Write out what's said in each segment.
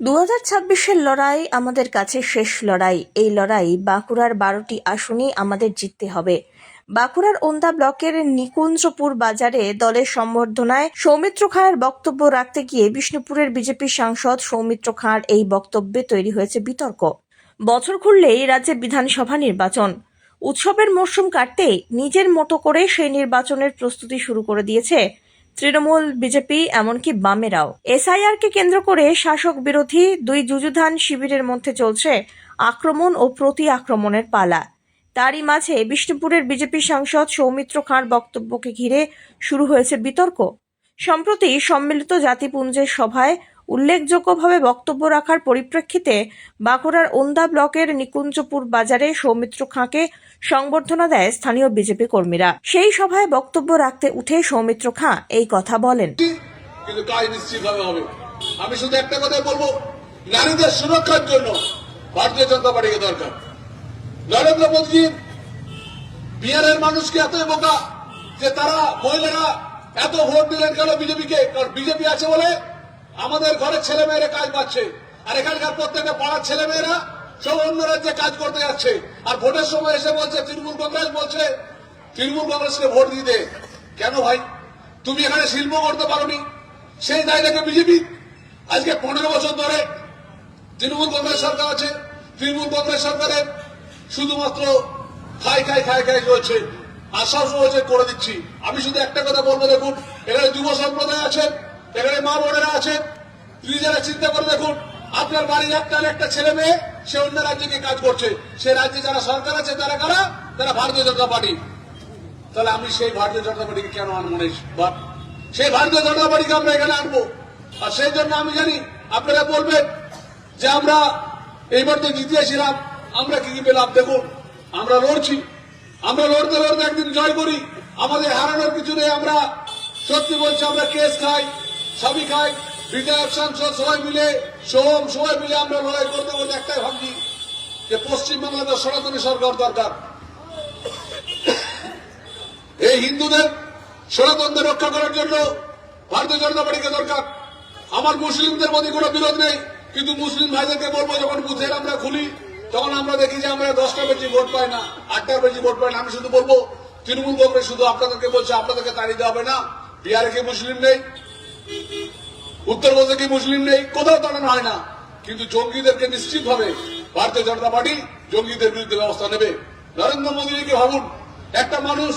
দু হাজার ছাব্বিশের লড়াই আমাদের কাছে শেষ লড়াই। এই লড়াই বাঁকুড়ার বারোটি আসনই আমাদের জিততে হবে। বাঁকুড়ার ওন্দা ব্লকের নিকুঞ্জপুর বাজারে দলের সম্বর্ধনায় সৌমিত্র খাঁয়ের বক্তব্য রাখতে গিয়ে বিষ্ণুপুরের বিজেপি সাংসদ সৌমিত্র খাঁর এই বক্তব্যে তৈরি হয়েছে বিতর্ক। বছর ঘুরলেই রাজ্যে বিধানসভা নির্বাচন। উৎসবের মরশুম কাটতে নিজের মতো করে সেই নির্বাচনের প্রস্তুতি শুরু করে দিয়েছে তৃণমূল, বিজেপি, এমনকি বামেরাও। এসআইআর কে কেন্দ্র করে শাসক বিরোধী দুই যুযুধান শিবিরের মধ্যে চলছে আক্রমণ ও প্রতি আক্রমণের পালা। তারই মাঝে বিষ্ণুপুরের বিজেপি সাংসদ সৌমিত্র খাঁর বক্তব্যকে ঘিরে শুরু হয়েছে বিতর্ক। সম্প্রতি সম্মিলিত জাতিপুঞ্জের সভায় উল্লেখযোগ্যভাবে বক্তব্য রাখার পরিপ্রেক্ষিতে বাঁকুড়ার ওন্দা ব্লকের নিকুঞ্জপুর বাজারে সৌমিত্র খাঁকে সংবর্ধনা দেয় স্থানীয় বিজেপি কর্মীরা। সেই সভায় বক্তব্য রাখতে উঠে সৌমিত্র খাঁ এই কথা বলেন। আমি শুধু একটা কথাই বলব, নারীদের সুরক্ষার জন্য ভারতীয় জনতা পার্টিকে দরকার। নরেন্দ্র মোদী বিহারের মানুষকে এতই বোকা যে তারা মহিলারা এত ভোট দিলেন কেন বিজেপিকে? কারণ বিজেপি আছে বলে আমাদের ঘরের ছেলে মেয়েরা কাজ পাচ্ছে। আর এখানকার প্রত্যেকটা পাড়ার ছেলে মেয়েরা সব অন্য রাজ্যে কাজ করতে যাচ্ছে। আর ভোটের সময় এসে বলছে, তৃণমূল কংগ্রেস বলছে, তৃণমূল কংগ্রেসকে ভোট দিতে কেন ভাই? তুমি এখানে শিল্প করতে পারোনি। সেই দায় দেখে বিজেপি আজকে পনেরো বছর ধরে তৃণমূল কংগ্রেস সরকার আছে। তৃণমূল কংগ্রেস সরকারের শুধুমাত্র খাই খাই খাই খাই চলছে। আশ্বাস করে দিচ্ছি। আমি শুধু একটা কথা বলব, দেখুন, এখানে যুব সম্প্রদায় আছেন এখানে মা বোনেরা আছেন, তিনি যারা চিন্তা করে দেখুন, আপনার বাড়ির একটা একটা ছেলে মেয়ে, সে অন্য রাজ্যে গিয়ে কাজ করছে। সে রাজ্যে যারা সরকার আছে, তারা কারা? তারা ভারতীয় জনতা পার্টি। তাহলে আমি সেই ভারতীয় জনতা পার্টিকে কেন আনব না? সেই ভারতীয় জনতা পার্টিকে আমরা এখানে আনব। আর সেই জন্য আমি জানি, আপনারা বলবেন যে আমরা এইবার তো জিতিয়েছিলাম আমরা কি কি পেলাম? দেখুন, আমরা লড়ছি। আমরা লড়তে লড়তে একদিন জয় করি। আমাদের হারানোর কিছু নেই আমরা সত্যি বলছি, আমরা কেস খাই। খাই বিধায়ক সাংসদ সবাই মিলে, সোহম সবাই মিলে আমরা লড়াই করতে করতে একটাই ভাবছি যে পশ্চিমবাংলাতে সনাতনী সরকার দরকার। এই হিন্দুদের সনাতনদের রক্ষা করার জন্য ভারতীয় জনতা পার্টিকে দরকার। আমার মুসলিমদের মধ্যে কোনো বিরোধ নেই, কিন্তু মুসলিম ভাইদেরকে বলব, যখন বুথের আমরা খুলি, তখন আমরা দেখি যে আমরা দশটা বেশি ভোট পাই না, আটটার বেশি ভোট পাই না। আমি শুধু বলব, তৃণমূল কংগ্রেস শুধু আপনাদেরকে বলছে, আপনাদেরকে তাড়িয়ে দেওয়া হবে না। বিহারে কি মুসলিম নেই? উত্তরবঙ্গে কি মুসলিম নেই? কোথাও তাড়ানো হয় না। কিন্তু জঙ্গিদেরকে নিশ্চিতভাবে ভারতীয় জনতা পার্টি জঙ্গিদের বিরুদ্ধে ব্যবস্থা নেবে। নরেন্দ্র মোদীকে ভাবুন? একটা মানুষ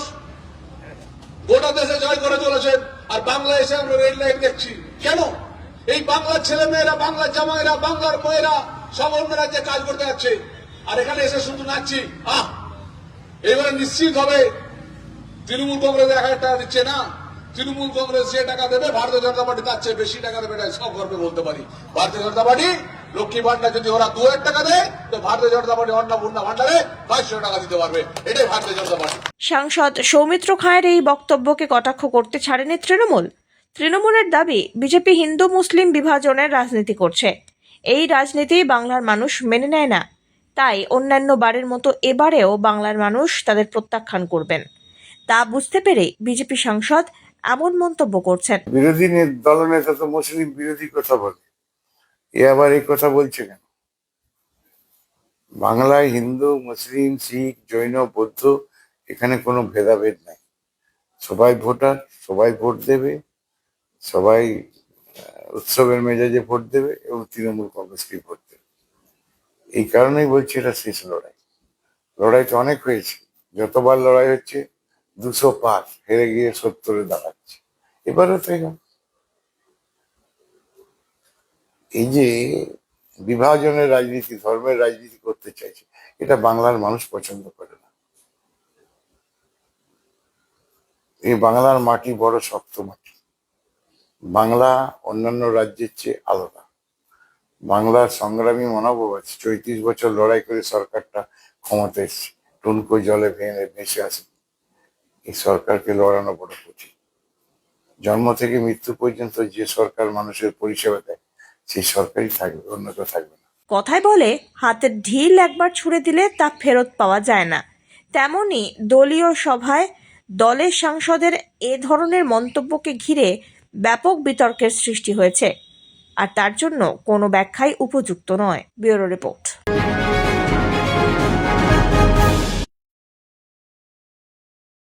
গোটা দেশে জয় করে চলেছেন, আর বাংলা এসে আমরা রেল লাইন দেখছি। কেন? এই বাংলার ছেলে মেয়েরা বাংলার জামাইরা, বাংলার মেয়েরা সব অন্য রাজ্যে কাজ করতে যাচ্ছে। আর এখানে এসে শুধু নাচছি। আহ! এবারে নিশ্চিত হবে তৃণমূল কংগ্রেস এক হাজার টাকা দিচ্ছে না। তৃণমূল কংগ্রেস যে টাকা দেবে, ভারতীয় জনতা পার্টি তার চেয়ে বেশি টাকা দেবে এটা সব গর্বে বলতে পারি। ভারতীয় জনতা পার্টি, লক্ষ্মী ভান্ডার যদি ওরা দু হাজার টাকা দেয়, তো ভারতীয় জনতা পার্টি অন্নপূর্ণা ভান্ডারে বাইশশো টাকা দিতে পারবে। এটাই ভারতীয় জনতা পার্টি। সাংসদ সৌমিত্র খাঁয়ের এই বক্তব্যকে কটাক্ষ করতে ছাড়েনি তৃণমূল। তৃণমূলের দাবি, বিজেপি হিন্দু মুসলিম বিভাজনের রাজনীতি করছে। এই রাজনীতি বাংলার মানুষ মেনে নেয় না। তাই অন্যান্য বারের মতো এবারেও বাংলার মানুষ তাদের প্রত্যাখ্যান করবেন। তা বুঝতে পেরে বিজেপি সাংসদ এমন মন্তব্য করছেন। বিরোধী দলনেতা তো মুসলিম বিরোধী কথা বলে। এ আবার এই কথা বলছে কেন? বাংলায় হিন্দু, মুসলিম, শিখ, জৈন, বৌদ্ধ, এখানে কোনো ভেদাভেদ নাই। সবাই ভোটার, সবাই ভোট দেবে। সবাই উৎসবের মেজাজে ভোট দেবে এবং তৃণমূল কংগ্রেসকে ভোট দেবে। এই কারণেই বলছি এটা শেষ লড়াই। লড়াই তো অনেক হয়েছে। যতবার লড়াই হচ্ছে দুশো পার হেরে গিয়ে সত্তরে দাঁড়াচ্ছে। এবারও তাই হবে। এই যে বিভাজনের রাজনীতি, ধর্মের রাজনীতি করতে চাইছে, এটা বাংলার মানুষ পছন্দ করে না। এই বাংলার মাটি বড়, শক্ত মাটি। বাংলা অন্যান্য রাজ্যের চেয়ে আলাদা। বাংলার সংগ্রামী মনোভাব আছে। চৌত্রিশ বছর লড়াই করে সরকারটা ক্ষমতা এসছে। টুনকো জলে ভেঙে ভেসে আসে। এই সরকারকে লড়ানো বড় কঠিন। জন্ম থেকে মৃত্যু পর্যন্ত যে সরকার মানুষের পরিষেবা দেয়, সেই সরকারই থাকবে, অন্য কেউ থাকবে না। কথায় বলে, হাতের ঢিল একবার ছুড়ে দিলে তা ফেরত পাওয়া যায় না। তেমনি দলীয় সভায় দলের সাংসদের এ ধরনের মন্তব্যকে ঘিরে ব্যাপক বিতর্কের সৃষ্টি হয়েছে। আর তার জন্য কোনো ব্যাখ্যাই উপযুক্ত নয়। Bureau report.